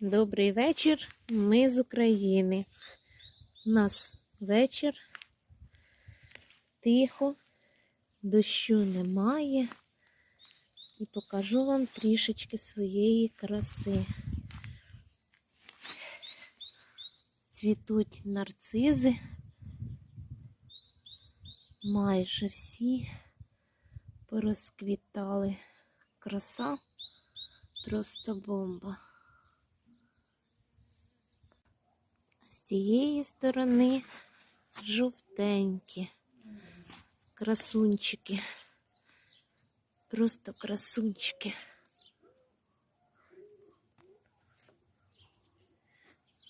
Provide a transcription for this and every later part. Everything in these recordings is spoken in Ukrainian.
Добрий вечір. Ми з України. У нас вечір. Тихо, дощу немає. І покажу вам трішечки своєї краси. Цвітуть нарцизи. Майже всі порозквітали. Краса просто бомба. З цієї сторони жовтенькі красунчики. Просто красунчики.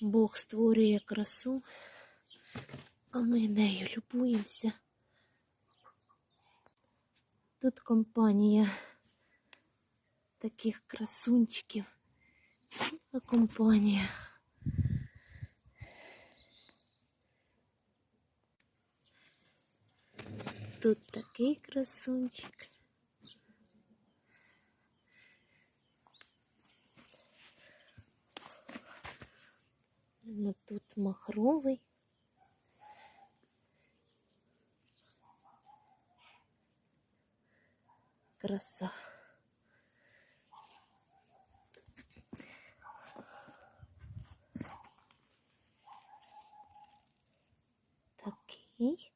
Бог створює красу, а ми нею любуємося. Тут компанія таких красунчиків. Компанія. Тут такий красунчик. Ну, тут махровий. Краса. Такий.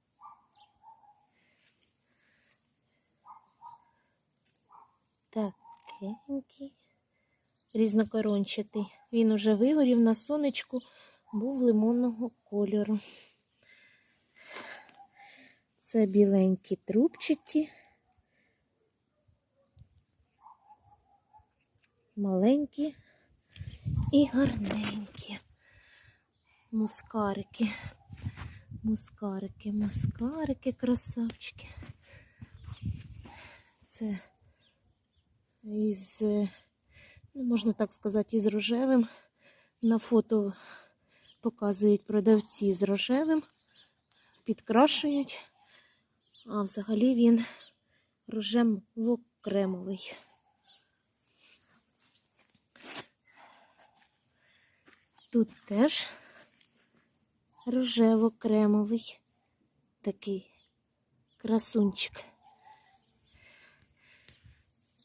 Такенький. Різнокорончатий. Він уже вигорів на сонечку, був лимонного кольору. Це біленькі трубчаті. Маленькі і гарненькі. Мускарики. Мускарики, мускарики, красавчики. Це із, ну, можна так сказати, із рожевим. На фото показують продавці з рожевим, підкрашують, а взагалі він рожево-кремовий. Тут теж рожево-кремовий такий красунчик.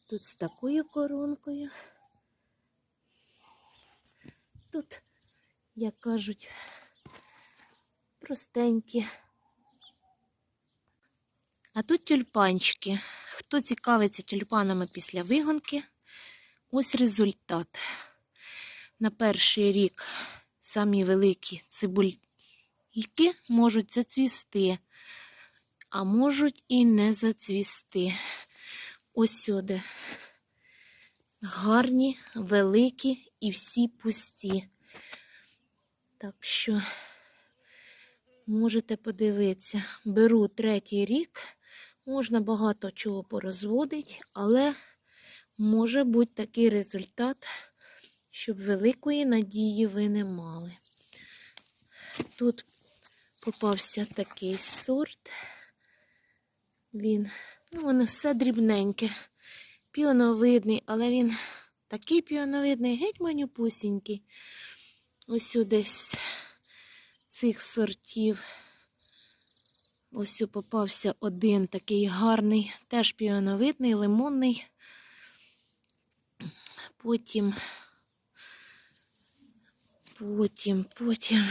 Тут з такою коронкою. Тут, як кажуть, простенькі. А тут тюльпанчики. Хто цікавиться тюльпанами після вигонки, ось результат. На перший рік самі великі цибульки можуть зацвісти, а можуть і не зацвісти. Ось сюди. Гарні, великі і всі пусті. Так що можете подивитися. Беру третій рік, можна багато чого порозводити, але може бути такий результат, щоб великої надії ви не мали. Тут попався такий сорт. Він Ну, воно все дрібненьке. Піоновидний, але він такий піоновидний, геть манюпусінький. Ось десь цих сортів. Ось попався один такий гарний, теж піоновидний, лимонний. Потім, потім, потім.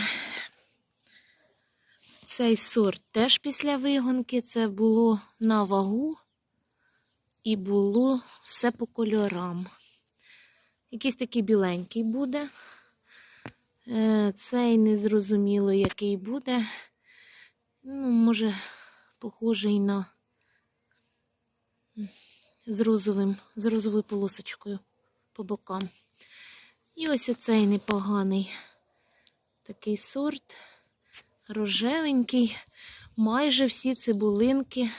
Цей сорт теж після вигонки це було на вагу і було все по кольорам. Якийсь такий біленький буде. Е, цей незрозуміло, який буде. Ну, може, похожий на з розовим, з розовою полосочкою по бокам. І ось оцей непоганий такий сорт рожевенький, майже всі цибулинки,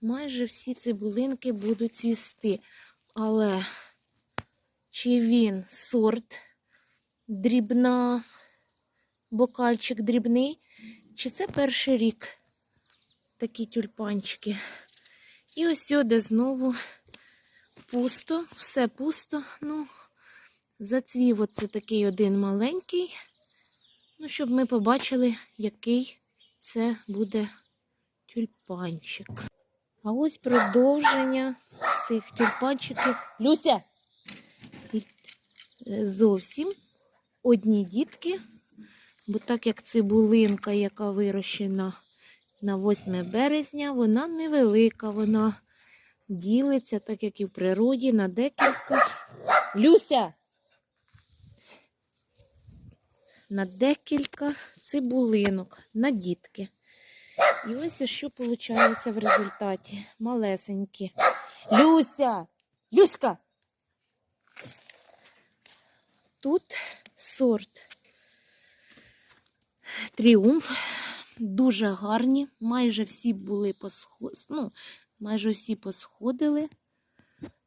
майже всі цибулинки будуть цвісти. Але чи він сорт дрібна, бокальчик дрібний, чи це перший рік такі тюльпанчики? І ось сюди знову пусто, все пусто. Ну, Зацвів оце такий один маленький. Ну, щоб ми побачили, який це буде тюльпанчик. А ось продовження цих тюльпанчиків. Люся! Е, Зовсім одні дітки, бо так як цибулинка, яка вирощена на 8 березня, вона невелика, вона ділиться, так як і в природі, на декілька. Люся! На декілька цибулинок, на дітки. І ось що виходить в результаті. Малесенькі. Люся! Люська! Тут сорт тріумф. Дуже гарні. Майже всі були посход... ну, майже всі посходили.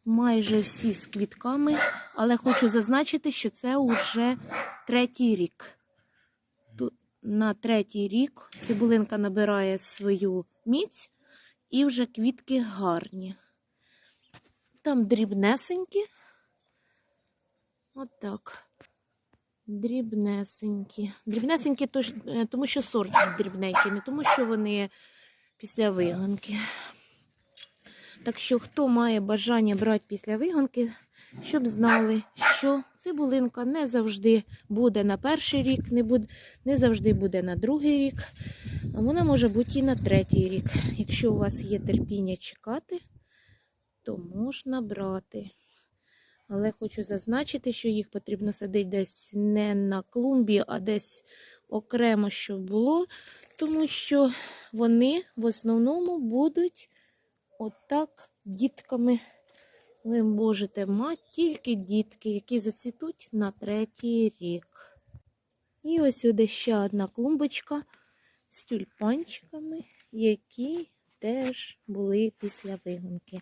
Майже всі з квітками. Але хочу зазначити, що це вже третій рік. Тут на третій рік цибулинка набирає свою міць і вже квітки гарні. Там дрібнесенькі. Отак. Дрібнесенькі. Дрібнесенькі, ж- е, тому що сорт дрібненький, не тому, що вони після виганки. Так що, хто має бажання брати після виганки, щоб знали, що цибулинка не завжди буде на перший рік, не, буде, не завжди буде на другий рік, а вона може бути і на третій рік. Якщо у вас є терпіння чекати, то можна брати. Але хочу зазначити, що їх потрібно садити десь не на клумбі, а десь окремо, щоб було, тому що вони в основному будуть отак дітками. Ви можете мати тільки дітки, які зацвітуть на третій рік. І ось сюди ще одна клумбочка з тюльпанчиками, які теж були після вигонки.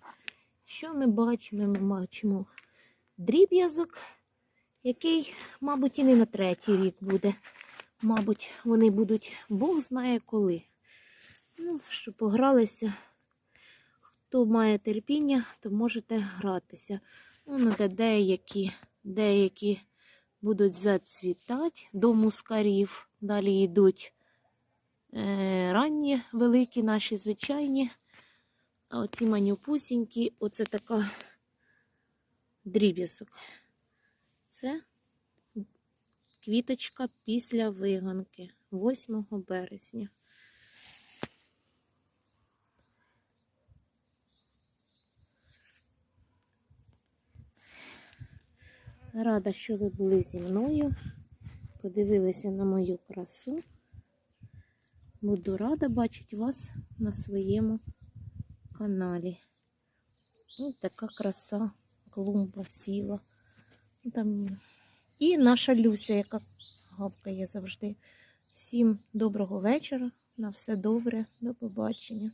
Що ми бачимо? Ми бачимо дріб'язок, який, мабуть, і не на третій рік буде. Мабуть, вони будуть Бог знає коли. Ну, щоб погралися. Хто має терпіння, то можете гратися. Ну, де деякі, деякі будуть зацвітати до мускарів. Далі йдуть е, ранні, великі, наші звичайні. А оці манюпусінькі, оце така дріб'язок. Це квіточка після виганки 8 березня. Рада, що ви були зі мною, подивилися на мою красу. Буду рада бачити вас на своєму каналі. Ось така краса, клумба ціла. Там... І наша Люся, яка гавкає завжди. Всім доброго вечора, на все добре, до побачення.